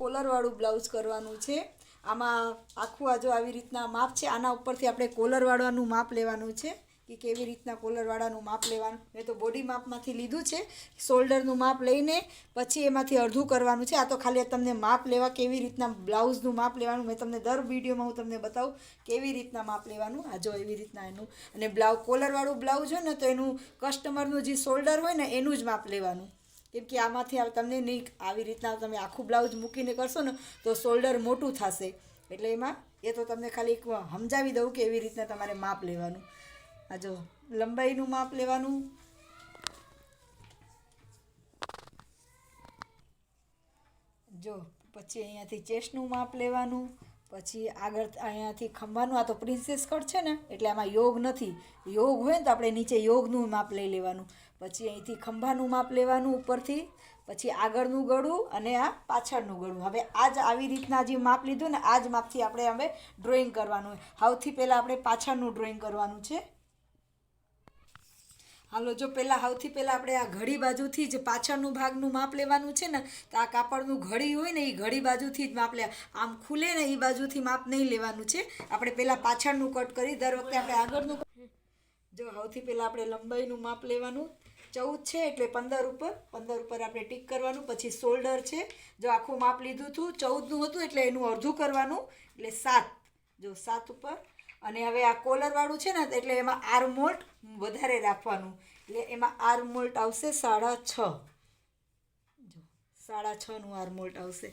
કોલરવાળું blouse કરવાનું છે. આમાં આખું આ જો આવી રીતના માપ છે, આના ઉપરથી આપણે કોલરવાળાનું માપ લેવાનું છે કે કેવી રીતના કોલરવાળાનું માપ લેવાનું. મેં તો બોડી માપમાંથી લીધું છે શોલ્ડરનું માપ લઈને પછી એમાંથી અડધું કરવાનું છે. આ તો ખાલી તમને માપ લેવા કેવી રીતના બ્લાઉઝનું માપ લેવાનું, મેં તમને દર વિડીયોમાં હું તમને બતાવું કેવી રીતના માપ લેવાનું. આ જો એવી રીતના એનું, અને બ્લાઉ, કોલરવાળું બ્લાઉઝ હોય ને તો એનું કસ્ટમરનું જે શોલ્ડર હોય ને એનું જ માપ લેવાનું. કેમ કે આમાંથી તમને નહીં આવી રીતના તમે આખું બ્લાઉઝ મૂકીને કરશો ને, તો શોલ્ડર મોટું થશે. એટલે એમાં એ તો તમને ખાલી એક સમજાવી દઉં કે એવી રીતના તમારે માપ લેવાનું. આ જો, લંબાઈનું માપ લેવાનું. જો, પછી અહીંયાથી ચેસ્ટનું માપ લેવાનું. પછી આગળ અહીંયાથી ખંભાનું, આ તો પ્રિન્સેસ કટ છે ને, એટલે આમાં યોગ નથી. યોગ હોય ને તો આપણે નીચે યોગનું માપ લઈ લેવાનું. પછી અહીંથી ખંભાનું માપ લેવાનું ઉપરથી, પછી આગળનું ગળું અને આ પાછળનું ગળું. હવે આ જ આવી રીતના જે માપ લીધું ને આ જ માપથી આપણે હવે ડ્રોઈંગ કરવાનું હોય. સૌથી પહેલાં આપણે પાછળનું ડ્રોઈંગ કરવાનું છે. હાલો, જો પહેલાં સૌથી પહેલાં આપણે આ ઘડી બાજુથી જ પાછળનું ભાગનું માપ લેવાનું છે ને, તો આ કાપડનું ઘડી હોય ને, એ ઘડી બાજુથી જ માપ લે. આમ ખુલે ને, એ બાજુથી માપ નહીં લેવાનું છે. આપણે પહેલાં પાછળનું કટ કરી, દર વખતે આપણે આગળનું જો સૌથી પહેલાં આપણે લંબાઈનું માપ લેવાનું. ચૌદ છે એટલે પંદર ઉપર. પંદર ઉપર આપણે ટીક કરવાનું, પછી શોલ્ડર છે. જો આખું માપ લીધું હતું, ચૌદનું હતું એટલે એનું અડધું કરવાનું. એટલે સાત. જો સાત ઉપર અને હવે આ કોલરવાળું છે ને, એટલે એમાં આર્મોલ્ટ વધારે રાખવાનું. એટલે એમાં આર્મોલ્ટ આવશે સાડા છ. જો, સાડા છનું આર્મોલ્ટ આવશે.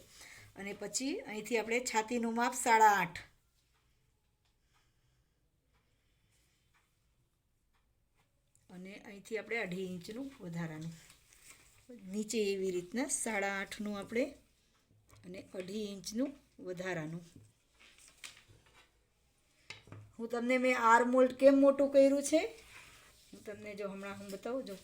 અને પછી અહીંથી આપણે છાતીનું માપ સાડા આઠ. અને અહીંથી આપણે અઢી ઇંચનું વધારાનું. નીચે એવી રીતના સાડા આઠનું આપણે અને અઢી ઇંચનું વધારાનું. હું તમને મેં આર મોલ્ડ કેમ મોટું કર્યું છે? હું તમને જો હમણાં હું બતાવું, જો.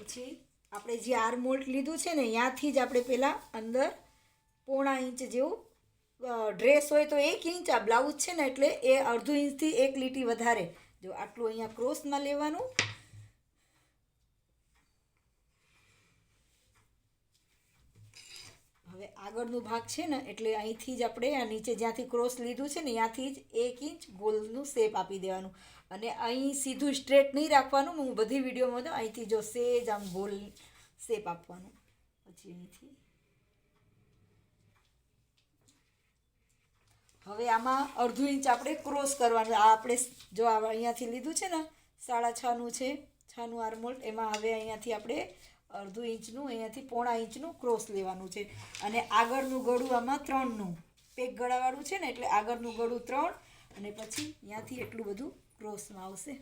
પછી આપણે જે આર મોલ્ટ લીધું છે ને ત્યાંથી જ આપણે પહેલાં અંદર પોણા ઇંચ જેવું ડ્રેસ હોય તો એક ઇંચ, આ બ્લાઉઝ છે ને એટલે એ અડધું ઇંચથી એક લીટી વધારે. જો આટલું અહીંયા ક્રોસમાં લેવાનું. હવે આગળનો ભાગ છે ને, એટલે અહીંથી જ આપણે આ નીચે જ્યાંથી ક્રોસ લીધું છે ને, ત્યાંથી જ એક ઇંચ ગોલનું શેપ આપી દેવાનું. અને અહીં સીધું સ્ટ્રેટ નહીં રાખવાનું, હું બધી વિડીયોમાં તો અહીંથી જો સેજ આમ ગોલ શેપ આપવાનું. પછી અહીંથી હવે આમાં અડધું ઇંચ આપણે ક્રોસ કરવાનું. આ આપણે જો અહીંયાથી લીધું છે ને, સાડા છનું છે છનું આરમોલ્ટ એમાં હવે અહીંયાથી આપણે અડધું ઇંચનું, અહીંયાથી પોણા ઇંચનું ક્રોસ લેવાનું છે. અને આગળનું ગળું આમાં ત્રણનું પેક ગળાવાળું છે ને, એટલે આગળનું ગળું ત્રણ અને પછી અહીંયાથી એટલું બધું ક્રોસમાં આવશે.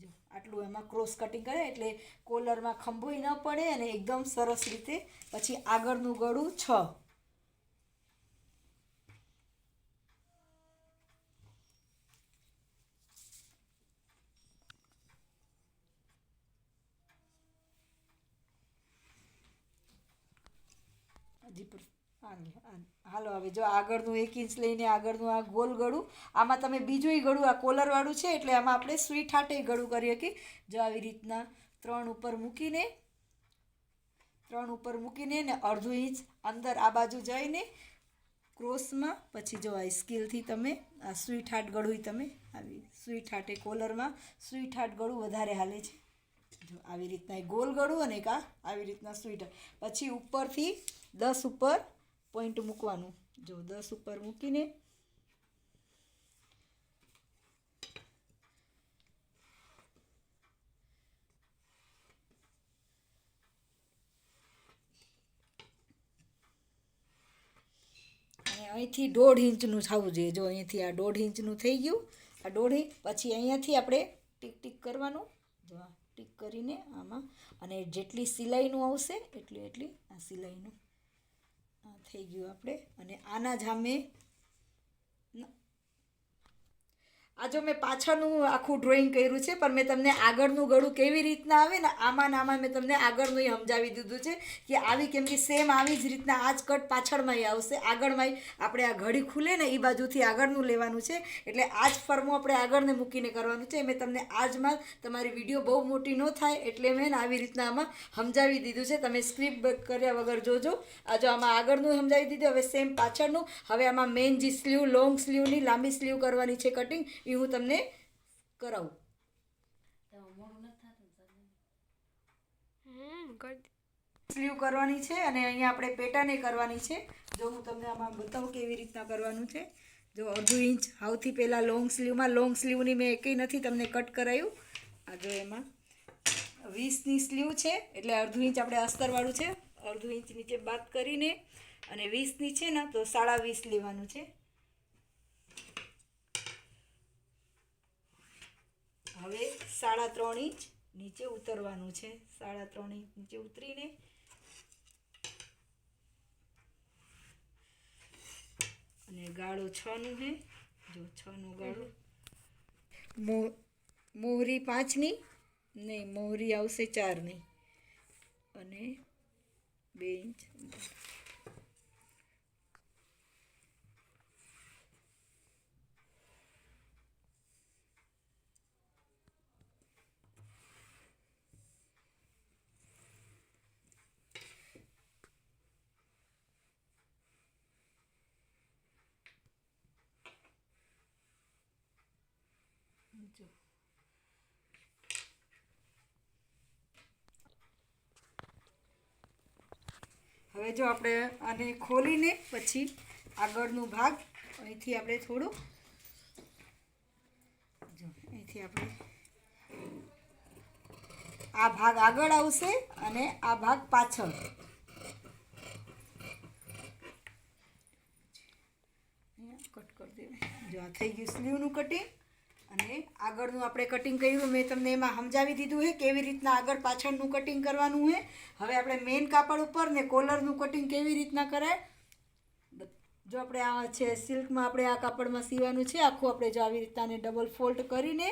જો, આટલું એમાં ક્રોસ કટિંગ કરે, એટલે કોલરમાં ખંભોય ન પડે અને એકદમ સરસ રીતે પછી આગળનું ગળું છ. હાલો, હવે જો આગળનું એક ઇંચ લઈને આગળનું આ ગોલ ગળું આમાં તમે બીજું ગળું આ કોલરવાળું છે એટલે આમાં આપણે સ્વીટ હાટે ગળું કરીએ કે જો આવી રીતના ત્રણ ઉપર મૂકીને ત્રણ ઉપર મૂકીને ને અડધું ઇંચ અંદર આ બાજુ જઈને ક્રોસમાં પછી જો આ સ્કિલથી તમે આ સ્વીટ હાટ ગળું તમે આવી સ્વીટ હાટે કોલરમાં સ્વીટ હાટ ગળું વધારે હાલે છે. જો આવી રીતના ગોલ ગળું અને કા આવી રીતના સ્વીટ પછી ઉપરથી દસ ઉપર પોઈન્ટ મૂકવાનું. જો દસ ઉપર મૂકીને અને અહીંથી દોઢ ઇંચનું થવું જોઈએ. જો અહીંથી આ દોઢ ઇંચનું થઈ ગયું, આ દોઢ ઇંચ, પછી અહીંયાથી આપણે ટીક ટીક કરવાનું. જો ટીક કરીને આમાં, અને જેટલી સિલાઈનું આવશે, એટલી એટલી આ સિલાઈનું. થઈ ગયું આપણે. અને આના જ સામે આ મેં પાછળનું આખું ડ્રોઈંગ કર્યું છે, પણ મેં તમને આગળનું ગળું કેવી રીતના આવે ને, આમાં ને આમાં મેં તમને આગળનું સમજાવી દીધું છે કે આવી કેમ કે સેમ આવી જ રીતના આ જ કટ પાછળમાંય આવશે. આગળમાંય આપણે આ ઘડી ખુલે ને, એ બાજુથી આગળનું લેવાનું છે. એટલે આ જ ફરમો આપણે આગળને મૂકીને કરવાનું છે. મેં તમને આજમાં તમારી વીડિયો બહુ મોટી ન થાય એટલે મેં આવી રીતના આમાં સમજાવી દીધું છે. તમે સ્ક્રીપ કર્યા વગર જોજો. આ જો આમાં આગળનું સમજાવી દીધું, હવે સેમ પાછળનું. હવે આમાં મેઇન જે સ્લીવ લોંગ સ્લીવની લાંબી સ્લીવ કરવાની છે કટિંગ એ હું તમને કરાવું. હમ સ્લીવ કરવાની છે અને અહીંયા આપણે પેટાને કરવાની છે. જો હું તમને આમાં બતાવું કેવી રીતના કરવાનું છે. જો અડધું ઇંચ સૌથી પહેલાં લોંગ સ્લીવમાં લોંગ સ્લીવની મેં એકેય નથી તમને કટ કરાયું. આ જો એમાં વીસની સ્લીવ છે એટલે અડધું ઇંચ આપણે અસ્તરવાળું છે. અડધું ઇંચ નીચે બાદ કરીને અને વીસની છે ને તો સાડા વીસ લેવાનું છે. હવે સાડા ત્રણ ઇંચ નીચે ઉતરવાનું છે. સાડા ત્રણ ઇંચ નીચે ઉતરીને અને ગાળો છનું હે. જો છનું ગાળો. મો, મોહરી પાંચની નહીં, મોહરી આવશે ચારની અને બે ઇંચ જો. હવે જો આપણે આને ખોલીને પછી આગળનો ભાગ, અહીંથી આપણે થોડું, જો, અહીંથી આપણે આ ભાગ આગળ આવશે અને આ ભાગ પાછળ. કટ કરી દેવાય. જો આ થઈ ગયું સ્લીવનું કટિંગ અને આગળનું આપણે કટિંગ કર્યું, મેં તમને એમાં સમજાવી દીધું છે કેવી રીતના આગળ પાછળનું કટિંગ કરવાનું છે. હવે આપણે મેઇન કાપડ ઉપર ને કોલરનું કટિંગ કેવી રીતના કરાય? જો આપણે આ છે સિલ્કમાં આપણે આ કાપડમાં સીવાનું છે, આખું આપણે જો આવી રીતના ડબલ ફોલ્ડ કરીને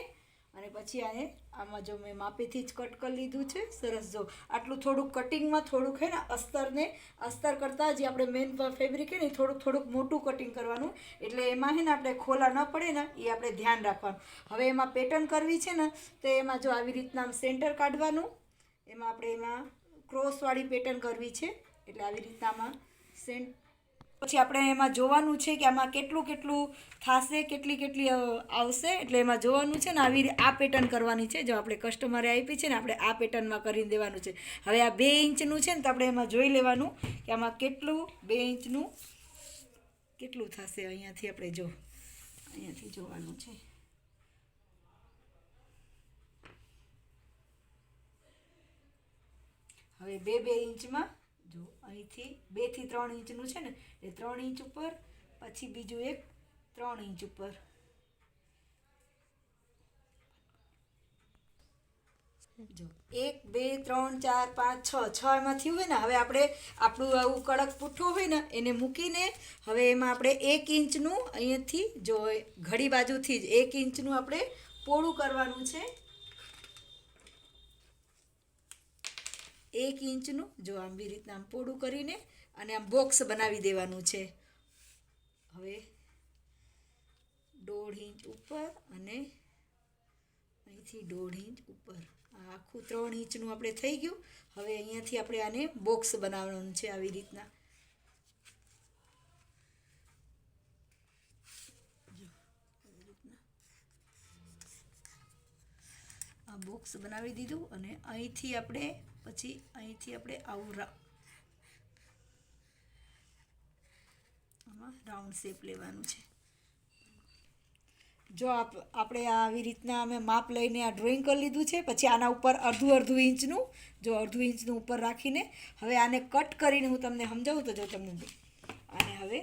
અને પછી આને આમાં જો મેં માપેથી જ કટ કરી લીધું છે, સરસ જો. આટલું થોડુંક કટિંગમાં થોડુંક છે ને અસ્તરને, અસ્તર કરતાં જે આપણે મેઇન ફેબ્રિક છે ને થોડુંક થોડુંક મોટું કટિંગ કરવાનું. એટલે એમાં છે ને આપણે ખોલા ન પડે ને, એ આપણે ધ્યાન રાખવાનું. હવે એમાં પેટર્ન કરવી છે ને, તો એમાં જો આવી રીતના સેન્ટર કાઢવાનું. એમાં આપણે એમાં ક્રોસવાળી પેટર્ન કરવી છે. એટલે આવી રીતના આમાં સેન્ટ પછી આપણે એમાં જોવાનું છે કે આમાં કેટલું કેટલું થશે, કેટલી કેટલી આવશે. એટલે એમાં જોવાનું છે ને આવી આ પેટર્ન કરવાની છે. જો આપણે કસ્ટમરે આપી છે ને, આપણે આ પેટર્નમાં કરીને દેવાનું છે. હવે આ બે ઇંચનું છે ને, તો આપણે એમાં જોઈ લેવાનું કે આમાં કેટલું બે ઇંચનું, કેટલું થશે અહીંયાથી આપણે જો. અહીંયાથી જોવાનું છે. હવે બે બે ઇંચમાં જો અહીંથી બેથી ત્રણ ઇંચનું છે ને, એ ત્રણ ઇંચ ઉપર, પછી બીજું એક ત્રણ ઇંચ ઉપર. જો એક, બે, ત્રણ, ચાર, પાંચ, છ છ એમાંથી હોય ને, હવે આપણે આપણું આવું કડક પૂઠું હોય ને, એને મૂકીને હવે એમાં આપણે એક ઇંચનું અહીંયાથી જો ઘડી બાજુથી જ એક ઇંચનું આપણે પોળું કરવાનું છે. એક ઇંચનું, જો આમ બી રીતના આમ પોળું કરીને અને આમ બોક્સ બનાવી દેવાનું છે. હવે દોઢ ઇંચ ઉપર અને અહીંથી દોઢ ઇંચ ઉપર. આખું ત્રણ ઇંચનું આપણે થઈ ગયું. હવે અહીંયાથી આપણે આને બોક્સ બનાવવાનું છે આવી રીતના. આ બોક્સ બનાવી દીધું અને અહીંથી આપણે પછી અહીંથી આપણે આવું આમાં રાઉન્ડ શેપ લેવાનું છે. જો આપ આપણે આવી રીતના અમે માપ લઈને આ ડ્રોઈંગ કરી લીધું છે, પછી આના ઉપર અડધું અડધું ઇંચનું, જો અડધું ઇંચનું ઉપર રાખીને, હવે આને કટ કરીને હું તમને સમજાવું તો જો તમને અને હવે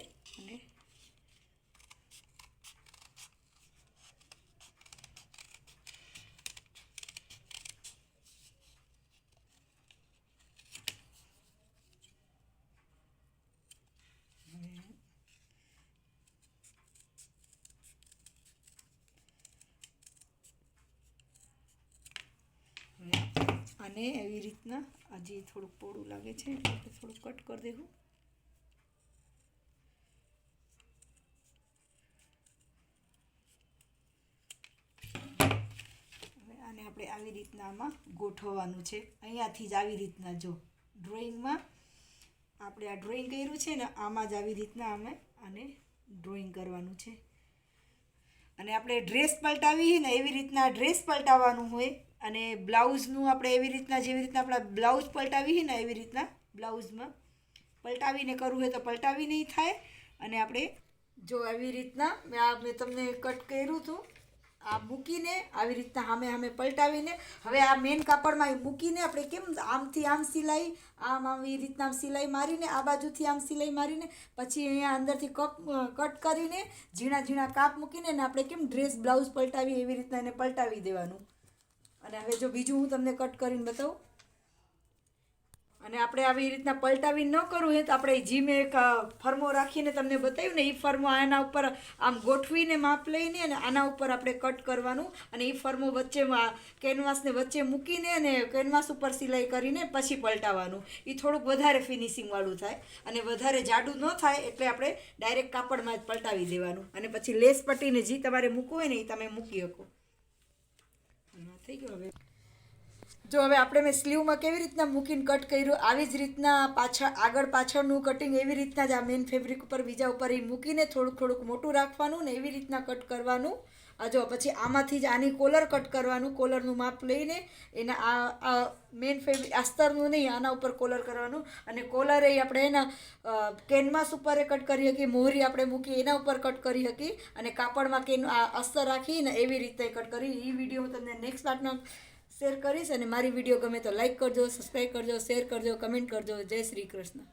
અને એવી રીતના. હજી થોડુંક પોળું લાગે છે, એટલે આપણે કટ કરી દેવું. હવે આને આપણે આવી રીતના આમાં ગોઠવવાનું છે. અહીંયાથી જ આવી રીતના જો, ડ્રોઈંગમાં આપણે આ ડ્રોઈંગ કર્યું છે ને, આમાં જ આવી રીતના અમે આને ડ્રોઈંગ કરવાનું છે. અને આપણે ડ્રેસ પલટાવી ને એવી રીતના ડ્રેસ પલટાવવાનું હોય અને બ્લાઉઝનું આપણે એવી રીતના, જેવી રીતના આપણા બ્લાઉઝ પલટાવી ને, એવી રીતના બ્લાઉઝમાં પલટાવીને કરવું હોય તો પલટાવી નહીં થાય. અને આપણે જો આવી રીતના મેં આ મેં તમને કટ કર્યું હતું, આ મૂકીને આવી રીતના સામે સામે પલટાવીને, હવે આ મેન કાપડમાં મૂકીને આપણે કેમ આમથી આમ સિલાઈ, આમ આવી રીતના સિલાઈ મારીને, આ બાજુથી આમ સિલાઈ મારીને, પછી અહીંયા અંદરથી કપ, કટ કરીને ઝીણા ઝીણા કાપ મૂકીને આપણે કેમ ડ્રેસ બ્લાઉઝ પલટાવી એવી રીતના એને પલટાવી દેવાનું. અને હવે જો બીજું હું તમને કટ કરીને બતાવું. અને આપણે આવી રીતના પલટાવી ન કરવું હોય તો આપણે જી મેં એક ફર્મો રાખીને તમને બતાવ્યું ને, એ ફર્મો આના ઉપર આમ ગોઠવીને માપ લઈને અને આના ઉપર આપણે કટ કરવાનું અને એ ફર્મો વચ્ચે કેનવાસને વચ્ચે મૂકીને અને કેનવાસ ઉપર સિલાઈ કરીને પછી પલટાવવાનું એ થોડુંક વધારે ફિનિશિંગવાળું થાય અને વધારે જાડું ન થાય એટલે આપણે ડાયરેક્ટ કાપડમાં જ પલટાવી દેવાનું. અને પછી લેસ પટ્ટીને જે તમારે મૂકવું હોય ને, એ તમે મૂકી શકો. થઈ ગયું હવે. જો હવે આપણે મેં સ્લીવમાં કેવી રીતના મૂકીને કટ કર્યું, આવી જ રીતના પાછળ, આગળ પાછળનું કટિંગ એવી રીતના જ આ મેન ફેબ્રિક ઉપર, બીજા ઉપર એ મૂકીને થોડુંક થોડુંક મોટું રાખવાનું ને એવી રીતના કટ કરવાનું. જો, પછી આમાંથી જ આની કોલર કટ કરવાનું કોલરનું માપ લઈને એના આ મેન ફેબ્રિક અસ્તરનું નહીં, આના ઉપર કોલર કરવાનું. અને કોલર આપણે એના કેનવાસ ઉપર કટ કરી શકીએ, મોહરી આપણે મૂકી એના ઉપર કટ કરી શકીએ. અને કાપડમાં કેન, આ અસ્તર રાખીને એવી રીતે કટ કરી. એ વીડિયો હું તમને નેક્સ્ટ પાર્ટમાં શેર કરીશ. અને મારી વીડિયો ગમે તો લાઇક કરજો સબસ્ક્રાઈબ કરજો શેર કરજો કમેન્ટ કરજો. જય શ્રી કૃષ્ણ.